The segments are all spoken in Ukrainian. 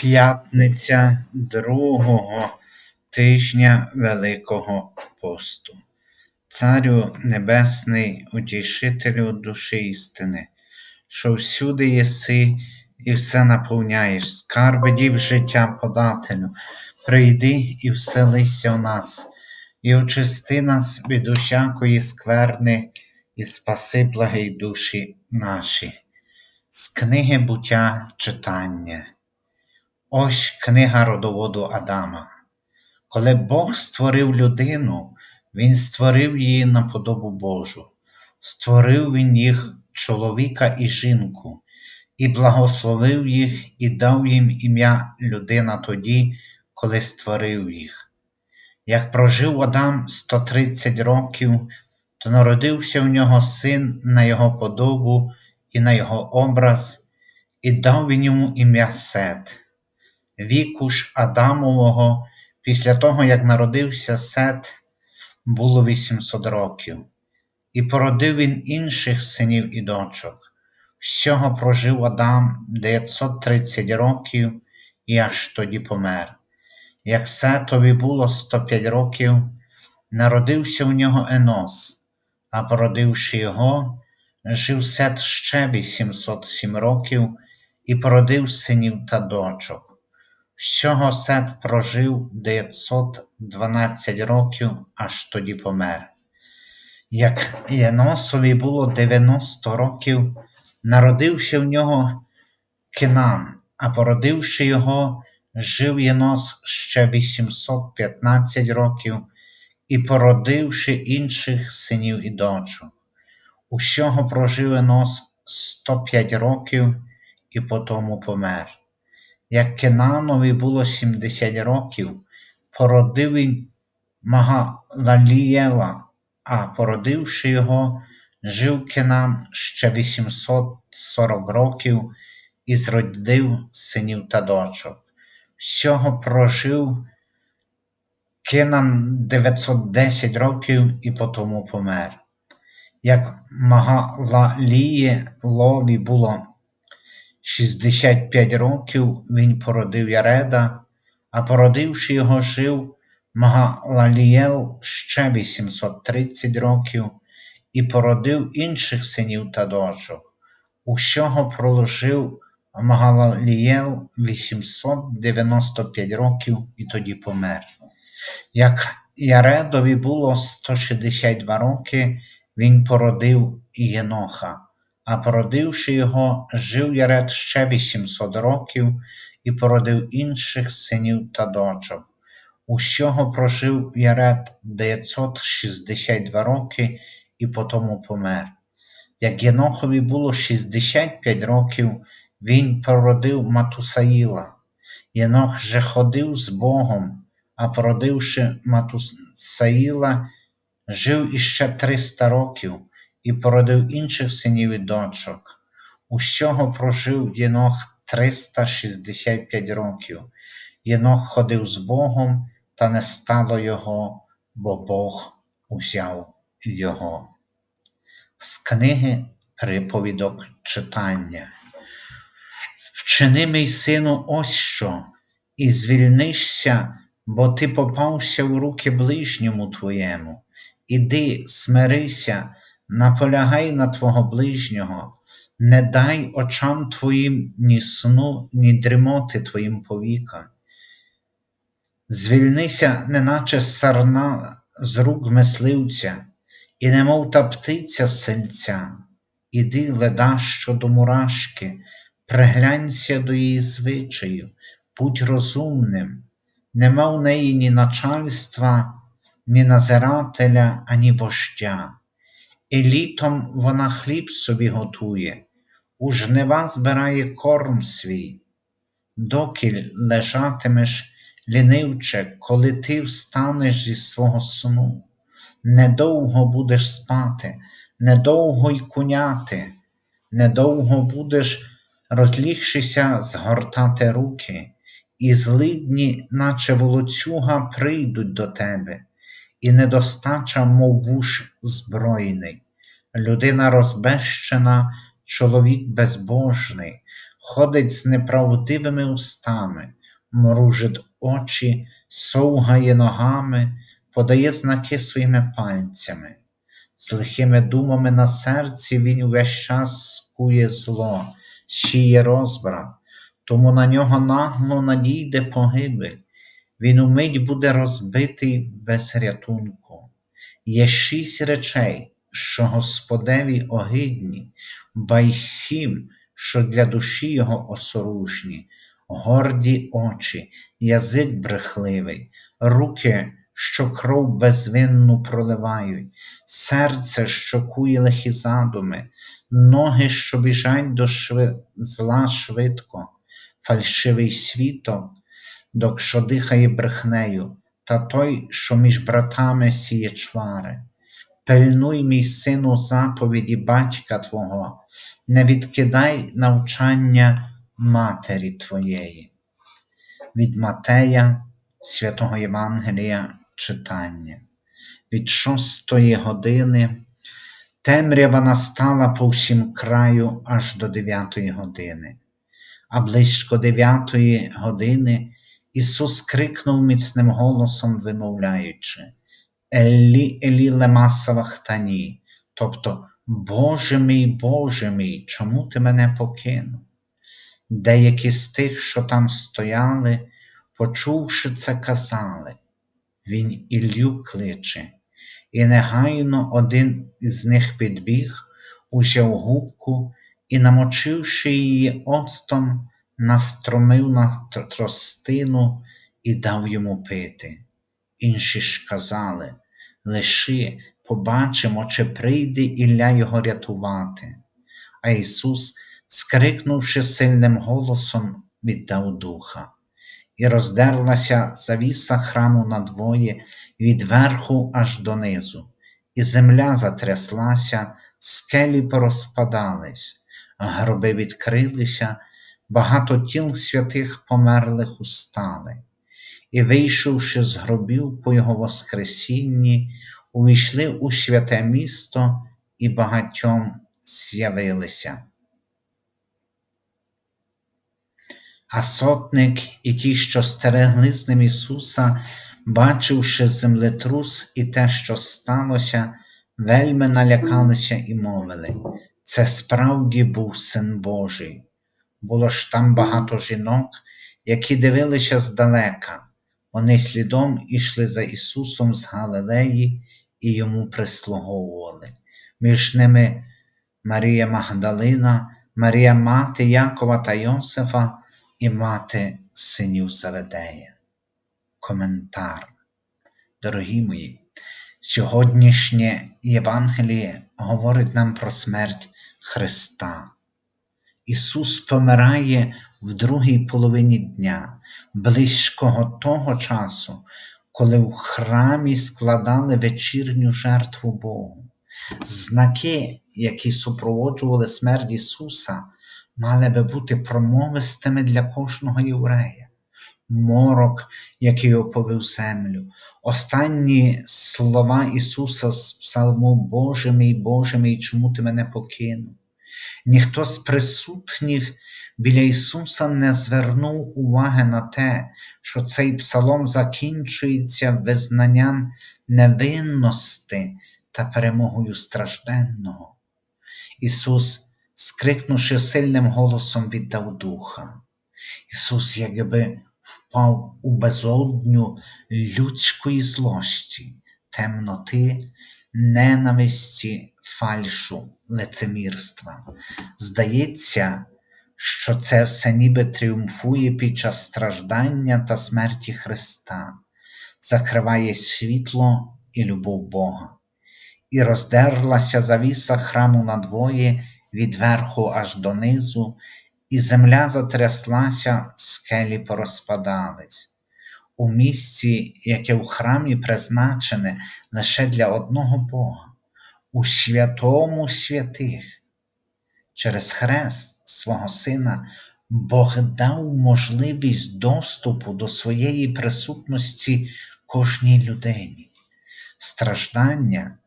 П'ятниця другого тижня Великого посту. Царю Небесний, утішителю душі істини, що всюди єси і все наповняєш, скарби дів життя подателю, прийди і вселися в нас, і очисти нас від усякої скверни, і спаси благий душі наші. З книги буття читання. Ось книга родоводу Адама. Коли Бог створив людину, Він створив її на подобу Божу, створив Він їх чоловіка і жінку, і благословив їх, і дав їм ім'я людина тоді, коли створив їх. Як прожив Адам 130 років, то народився в нього син на його подобу і на його образ, і дав він йому ім'я Сет. Віку ж Адамового, після того, як народився Сет, було 800 років, і породив він інших синів і дочок. Всього прожив Адам 930 років і аж тоді помер. Як Сетові було 105 років, народився у нього Енос, а породивши його, жив Сет ще 807 років і породив синів та дочок. Всього Сет прожив 912 років, аж тоді помер. Як Єносові було 90 років, народився в нього Кинан, а породивши його, жив Єнос ще 815 років і породивши інших синів і дочок. Усього прожив Енос 105 років і потому помер. Як Кенанові було 70 років, породив він Магалалієла, а породивши його, жив Кенан ще 840 років і зродив синів та дочок. Всього прожив Кенан 910 років і потому помер. Як Магалаліє Лові було 65 років, він породив Яреда, а породивши його, жив Магалалієл ще 830 років і породив інших синів та дочок. Усього прожив Магалалієл 895 років і тоді помер. Як Яредові було 162 роки, він породив Єноха, а породивши його, жив Яред ще 800 років і породив інших синів та дочок. Усього прожив Яред 962 роки і потому помер. Як Єнохові було 65 років, він породив Матусаїла. Єнох же ходив з Богом, а породивши Матусаїла, жив іще 300 років і породив інших синів і дочок. Усього прожив Єнох 365 років. Єнох ходив з Богом, та не стало його, бо Бог узяв його. З книги приповідок читання. Вчини мій сину, ось що, і звільнишся, бо ти попався в руки ближньому твоєму. Іди, смирися, наполягай на твого ближнього, не дай очам твоїм ні сну, ні дрімоти твоїм повікам. Звільнися, неначе сарна з рук мисливця, і немов та птиця з сельця, іди ледащо до мурашки, приглянься до її звичаю, будь розумним, нема в неї ні начальства, ні назирателя, ані вождя. І літом вона хліб собі готує, у жнива збирає корм свій, доки лежатимеш, лінивче, коли ти встанеш зі свого сну, недовго будеш спати, недовго й куняти, недовго будеш, розлігшися, згортати руки, і злидні, наче волоцюга, прийдуть до тебе і недостача, мов вуш збройний, людина розбещена, чоловік безбожний, ходить з неправдивими устами, мружить очі, совгає ногами, подає знаки своїми пальцями. З лихими думами на серці він увесь час скує зло, сіє розбрат, тому на нього нагло надійде погибель. Він умить буде розбитий без рятунку. Є шість речей, що Господеві огидні, ба й сім, що для душі його осоружні, горді очі, язик брехливий, руки, що кров безвинну проливають, серце, що кує лихі задуми, ноги, що біжать до шви... зла швидко, фальшивий світок, док, що дихає брехнею, та той, що між братами сіє чвари. Пильнуй, мій сину, заповіді батька Твого, не відкидай навчання матері Твоєї. Від Матея, святого Євангелія читання. Від шостої години темрява настала по всім краю аж до дев'ятої години. А близько дев'ятої години Ісус крикнув міцним голосом, вимовляючи Елі, Елі лема савахтані, тобто Боже мій, Боже мій, чому ти мене покинув? Деякі з тих, що там стояли, почувши це, казали, Він Іллю кличе, і негайно один із них підбіг, узяв губку і, намочивши її оцтом, настромив на тростину і дав йому пити. Інші ж казали лиши, побачимо, чи прийде Ілля його рятувати. А Ісус, скрикнувши сильним голосом, віддав духа, і роздерлася завіса храму надвоє від верху аж донизу, і земля затряслася, скелі порозпадались, гроби відкрилися, багато тіл святих померлих устали і, вийшовши з гробів по його Воскресінні, увійшли у святе місто і багатьом з'явилися. А сотник і ті, що стерегли з ним Ісуса, бачивши землетрус і те, що сталося, вельми налякалися і мовили це справді був Син Божий. Було ж там багато жінок, які дивилися здалека. Вони слідом ішли за Ісусом з Галилеї і йому прислуговували. Між ними Марія Магдалина, Марія мати Якова та Йосифа і мати синів Заведея. Коментар. Дорогі мої, сьогоднішнє Євангеліє говорить нам про смерть Христа. Ісус помирає в другій половині дня, близького того часу, коли в храмі складали вечірню жертву Богу. Знаки, які супроводжували смерть Ісуса, мали би бути промовистими для кожного єврея. Морок, який оповив землю, останні слова Ісуса з Псалму Боже мій, Боже мій, чому ти мене покинув? Ніхто з присутніх біля Ісуса не звернув уваги на те, що цей псалом закінчується визнанням невинності та перемогою стражденного. Ісус, скрикнувши сильним голосом, віддав духа. Ісус, якби впав у безодню людської злості, темноти, ненависті, фальшу, лицемірства. Здається, що це все ніби тріумфує під час страждання та смерті Христа, закриває світло і любов Бога, і роздерлася завіса храму надвоє від верху аж донизу, і земля затряслася, скелі порозпадались. У місці, яке в храмі призначене лише для одного Бога, у святому святих. Через хрест свого Сина Бог дав можливість доступу до своєї присутності кожній людині. Страждання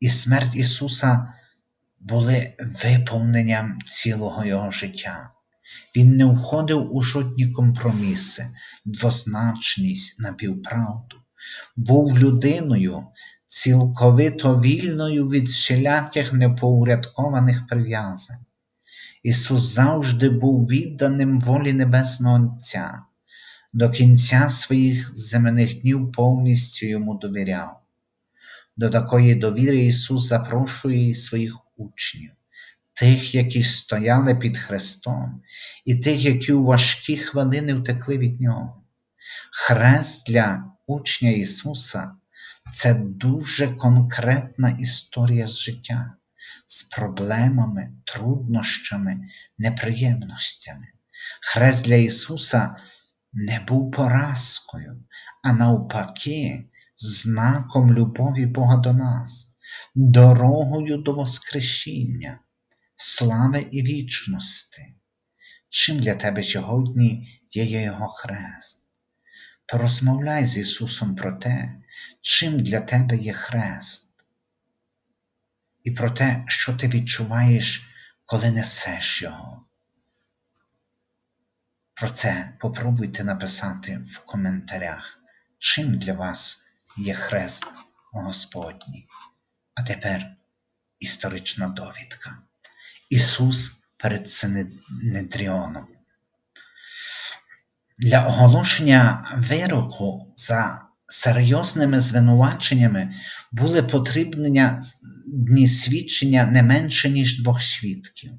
і смерть Ісуса були виповненням цілого Його життя. Він не входив у жодні компроміси, двозначність, напівправду. Був людиною, цілковито вільною від всіляких непоурядкованих прив'язань. Ісус завжди був відданим волі Небесного Отця, до кінця своїх земних днів повністю йому довіряв. До такої довіри Ісус запрошує і своїх учнів, тих, які стояли під Христом, і тих, які у важкі хвилини втекли від Нього. Хрест для учня Ісуса це дуже конкретна історія з життя, з проблемами, труднощами, неприємностями. Хрест для Ісуса не був поразкою, а навпаки, знаком любові Бога до нас, дорогою до Воскресіння, слави і вічності. Чим для тебе сьогодні є Його хрест? Порозмовляй з Ісусом про те, чим для тебе є хрест, і про те, що ти відчуваєш, коли несеш Його. Про це попробуйте написати в коментарях, чим для вас є хрест Господній. А тепер історична довідка. Ісус перед Синедріоном. Для оголошення вироку за серйозними звинуваченнями були потрібні дні свідчення не менше, ніж двох свідків.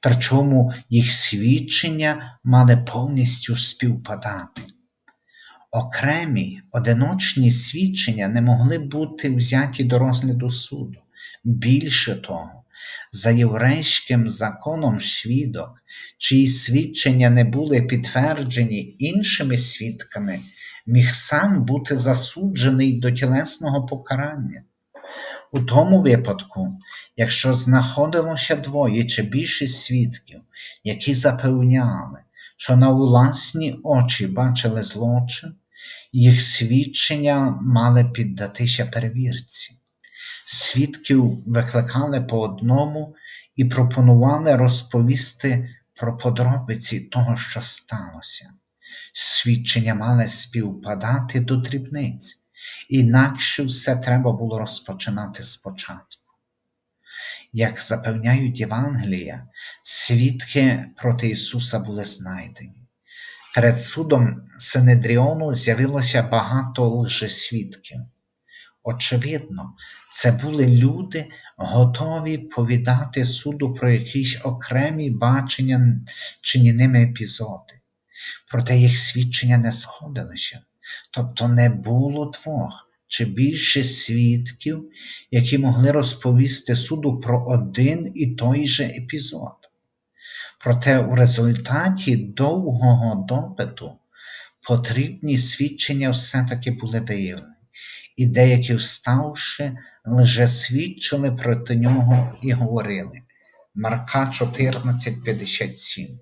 Причому їх свідчення мали повністю співпадати. Окремі одиночні свідчення не могли бути взяті до розгляду суду. Більше того, за єврейським законом свідок, чиї свідчення не були підтверджені іншими свідками, міг сам бути засуджений до тілесного покарання. У тому випадку, якщо знаходилося двоє чи більше свідків, які запевняли, що на власні очі бачили злочин, їх свідчення мали піддатися перевірці. Свідків викликали по одному і пропонували розповісти про подробиці того, що сталося. Свідчення мали співпадати до дрібниць, інакше все треба було розпочинати спочатку. Як запевняють Євангелія, свідки проти Ісуса були знайдені. Перед судом Синедріону з'явилося багато лжесвідків. Очевидно, це були люди, готові повідати суду про якісь окремі бачення чи ними епізоди. Проте їх свідчення не сходилися, тобто не було двох чи більше свідків, які могли розповісти суду про один і той же епізод. Проте у результаті довгого допиту потрібні свідчення все-таки були виявлені, і деякі, вставши, лише свідчили проти нього і говорили. Марка 14:57.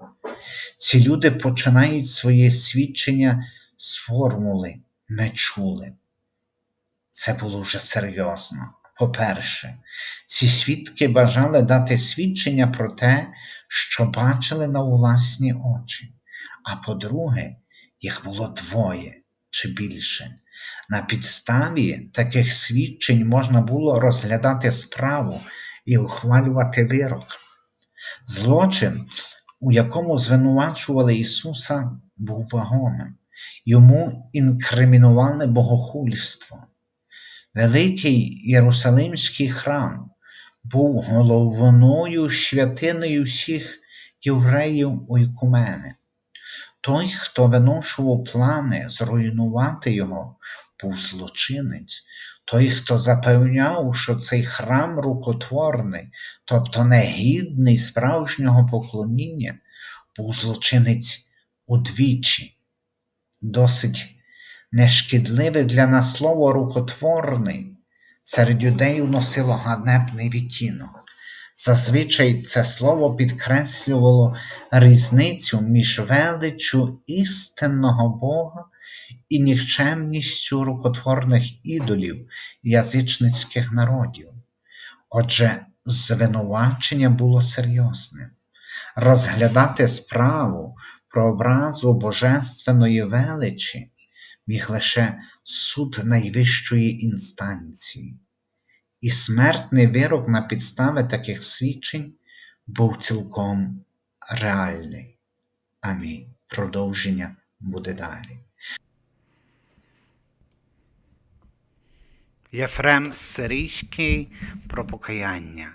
Ці люди починають своє свідчення з формули ми чули. Це було вже серйозно. По-перше, ці свідки бажали дати свідчення про те, що бачили на власні очі. А по-друге, їх було двоє чи більше. На підставі таких свідчень можна було розглядати справу і ухвалювати вирок. Злочин, у якому звинувачували Ісуса, був вагомим. Йому інкримінували богохульство. Великий Єрусалимський храм був головною святиною всіх євреїв ойкумени. Той, хто виношував плани зруйнувати його, був злочинець. Той, хто запевняв, що цей храм рукотворний, тобто негідний справжнього поклоніння, був злочинець удвічі. Досить нешкідливе для нас слово рукотворний серед юдеїв носило ганебний відтінок. Зазвичай це слово підкреслювало різницю між величчю істинного Бога і нікчемністю рукотворних ідолів язичницьких народів. Отже, звинувачення було серйозним. Розглядати справу про образу божественної величі міг лише суд найвищої інстанції, і смертний вирок на підстави таких свідчень був цілком реальний. Амінь. Продовження буде далі. Єфрем Сирійський про покаяння.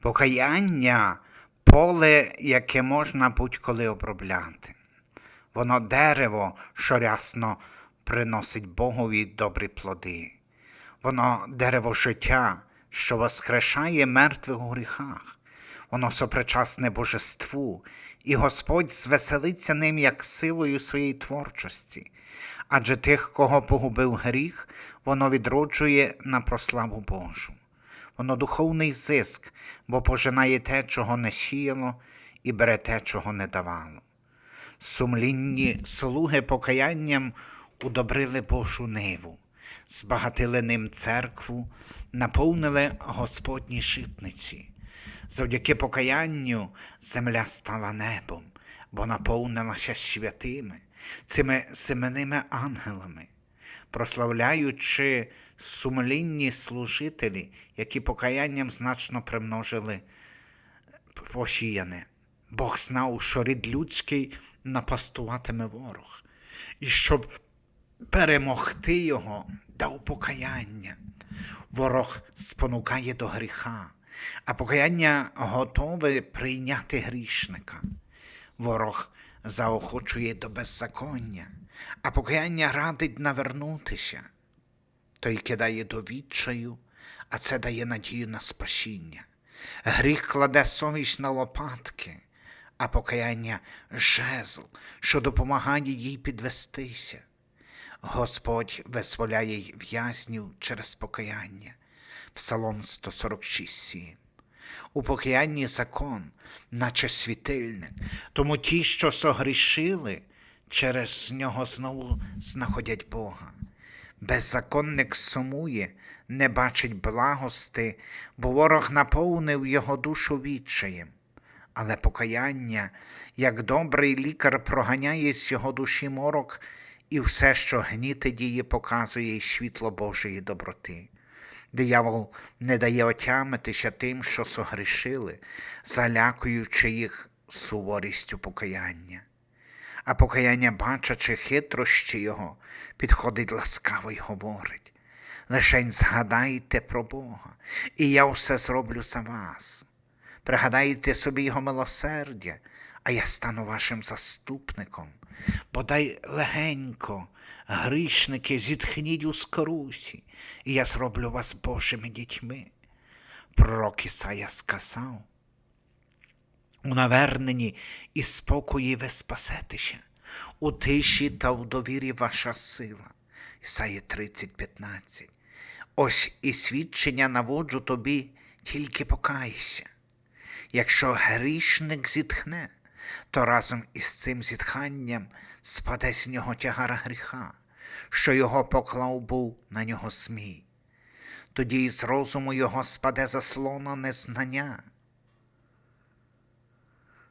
Покаяння поле, яке можна будь-коли обробляти. Воно дерево, що рясно приносить Богові добрі плоди. Воно дерево життя, що воскрешає мертвих у гріхах. Воно сопричасне божеству, і Господь звеселиться ним як силою своєї творчості. Адже тих, кого погубив гріх, воно відроджує на прославу Божу. Воно духовний зиск, бо пожинає те, чого не сіяло, і бере те, чого не давало. Сумлінні слуги покаянням удобрили Божу ниву, збагатили ним церкву, наповнили Господні житниці. Завдяки покаянню земля стала небом, бо наповнилася святими, цими семенними ангелами, прославляючи сумлінні служителі, які покаянням значно примножили посіяне. Бог знав, що рід людський напастуватиме ворог, і щоб перемогти його, дав покаяння. Ворог спонукає до гріха, а покаяння готове прийняти грішника. Ворог заохочує до беззаконня, а покаяння радить навернутися. Той кидає до відчаю, а це дає надію на спасіння. Гріх кладе совість на лопатки, а покаяння жезл, що допомагає їй підвестися. Господь визволяє в'язнів через покаяння. Псалом 146,7. У покаянні закон, наче світильник, тому ті, що согрішили, через нього знову знаходять Бога. Беззаконник сумує, не бачить благости, бо ворог наповнив його душу відчаєм. Але покаяння, як добрий лікар, проганяє з його душі морок, і все, що гніти діє, показує й світло Божої доброти. Диявол не дає отямитися тим, що согрішили, залякуючи їх суворістю покаяння. А покаяння, бачачи хитрощі його, підходить ласкаво й говорить. Лишень згадайте про Бога, і я все зроблю за вас. Пригадайте собі його милосердя, а я стану вашим заступником. Бодай легенько, грішники, зітхніть у скорусі, і я зроблю вас Божими дітьми. Пророк Ісая сказав, у наверненні і спокої ви спасетеся, у тиші та в довірі ваша сила. Ісая 30:15. Ось і свідчення наводжу тобі, тільки покайся. Якщо грішник зітхне, то разом із цим зітханням спаде з нього тягар гріха, що його поклав був на нього смій. Тоді із розуму його спаде заслона незнання.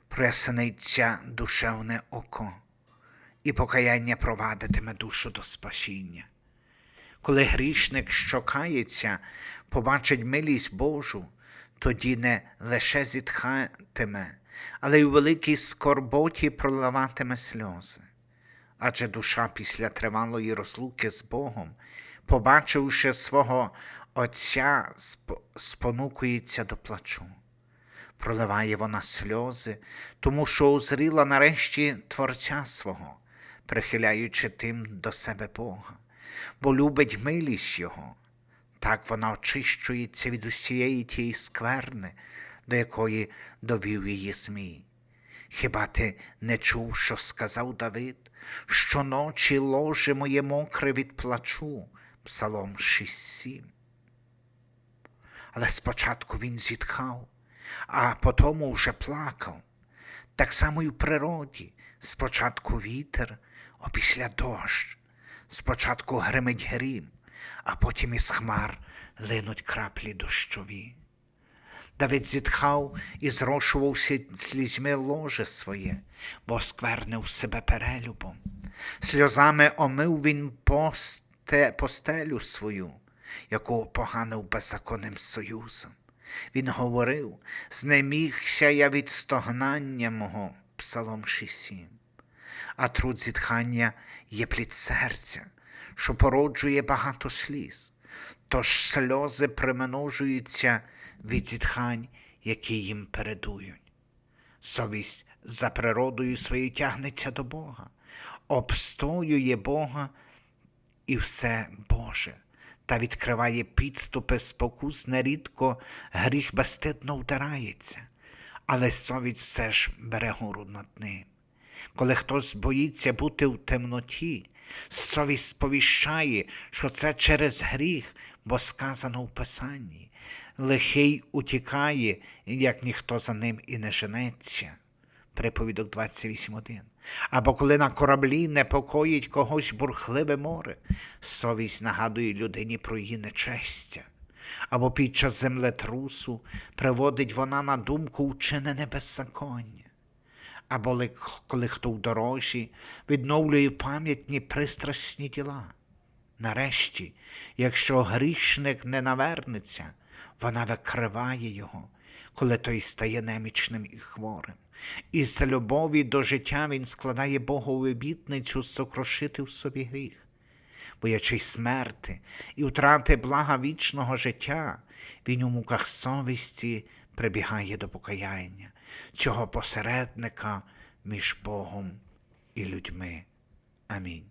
Пресениться душевне око, і покаяння провадитиме душу до спасіння. Коли грішник, що кається, побачить милість Божу, тоді не лише зітхатиме, але й у великій скорботі проливатиме сльози. Адже душа після тривалої розлуки з Богом, побачивши свого Отця, спонукується до плачу. Проливає вона сльози, тому що узріла нарешті Творця свого, прихиляючи тим до себе Бога, бо любить милість Його. Так вона очищується від усієї тієї скверни, до якої довів її Змій. Хіба ти не чув, що сказав Давид, що ночі ложе моє мокре від плачу, Псалом 6.7. Але спочатку він зітхав, а потому вже плакав. Так само й в природі, спочатку вітер, опісля дощ, спочатку гримить грім, а потім із хмар линуть краплі дощові. Давид зітхав і зрошувався слізьми ложе своє, бо сквернив себе перелюбом. Сльозами омив він посте, постелю свою, яку поганив беззаконним союзом. Він говорив, знемігся я від стогнання мого, Псалом 6.7. А труд зітхання є плід серця, що породжує багато сліз. Тож сльози примножуються від зітхань, які їм передують. Совість за природою своєю тягнеться до Бога, обстоює Бога і все Боже, та відкриває підступи спокус нерідко гріх безстидно вдарається, але совість все ж бере гору над ним. Коли хтось боїться бути в темноті, совість сповіщає, що це через гріх, бо сказано в Писанні. Лихий утікає, як ніхто за ним і не женеться. Приповідок 28.1. Або коли на кораблі непокоїть когось бурхливе море, совість нагадує людині про її нечестя. Або під час землетрусу приводить вона на думку вчинене беззаконня або коли хто в дорожі відновлює пам'ятні пристрасні діла. Нарешті, якщо грішник не навернеться, вона викриває його, коли той стає немічним і хворим. І з любові до життя він складає Богові обітницю сокрошити в собі гріх. Боячись смерти і втрати блага вічного життя, він у муках совісті прибігає до покаяння, цього посередника між Богом і людьми. Амінь.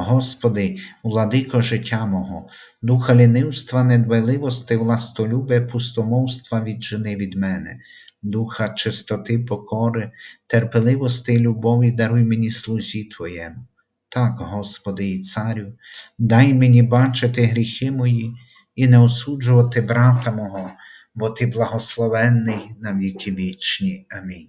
Господи, владико життя мого, духа лінивства, недбайливости, властолюбе, пустомовства віджени від мене, духа чистоти, покори, терпеливости і любові даруй мені служі Твоєму. Так, Господи і Царю, дай мені бачити гріхи мої і не осуджувати брата мого, бо Ти благословенний на віки вічні. Амінь.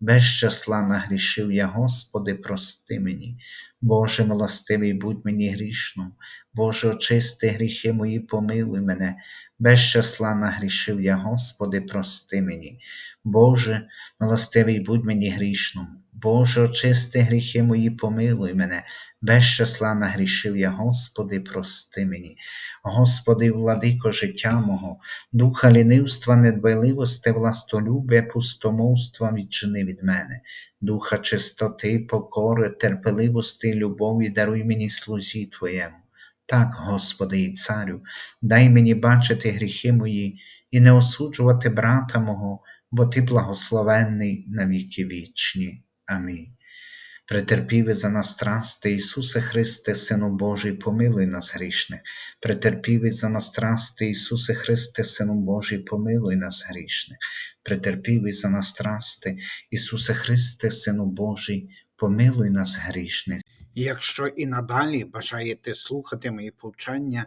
без числа нагрішив я, Господи, прости мені. Боже милостивий, будь мені грішним, Боже, очисти гріхи мої, помилуй мене, без числа нагрішив я, Господи, прости мені. Боже, милостивий, будь мені грішному. Боже, очисти гріхи мої, помилуй мене, без числа нагрішив я, Господи, прости мені. Господи, владико життя мого, духа лінивства, недбайливости, властолюбя, пустомовства відчини від мене, духа чистоти, покори, терпеливости, любові, даруй мені слузі Твоєму. Так, Господи і Царю, дай мені бачити гріхи мої і не осуджувати брата мого, бо Ти благословенний на віки вічні. Амінь. Претерпівий за нас страсти, Ісусе Христе, Сину Божий, помилуй нас грішних. Претерпівий за нас страсти, Ісусе Христе, Сину Божий, помилуй нас грішних. Претерпівий за нас страсти, Ісусе Христе, Сину Божий, помилуй нас грішних. Якщо і надалі бажаєте слухати мої повчання,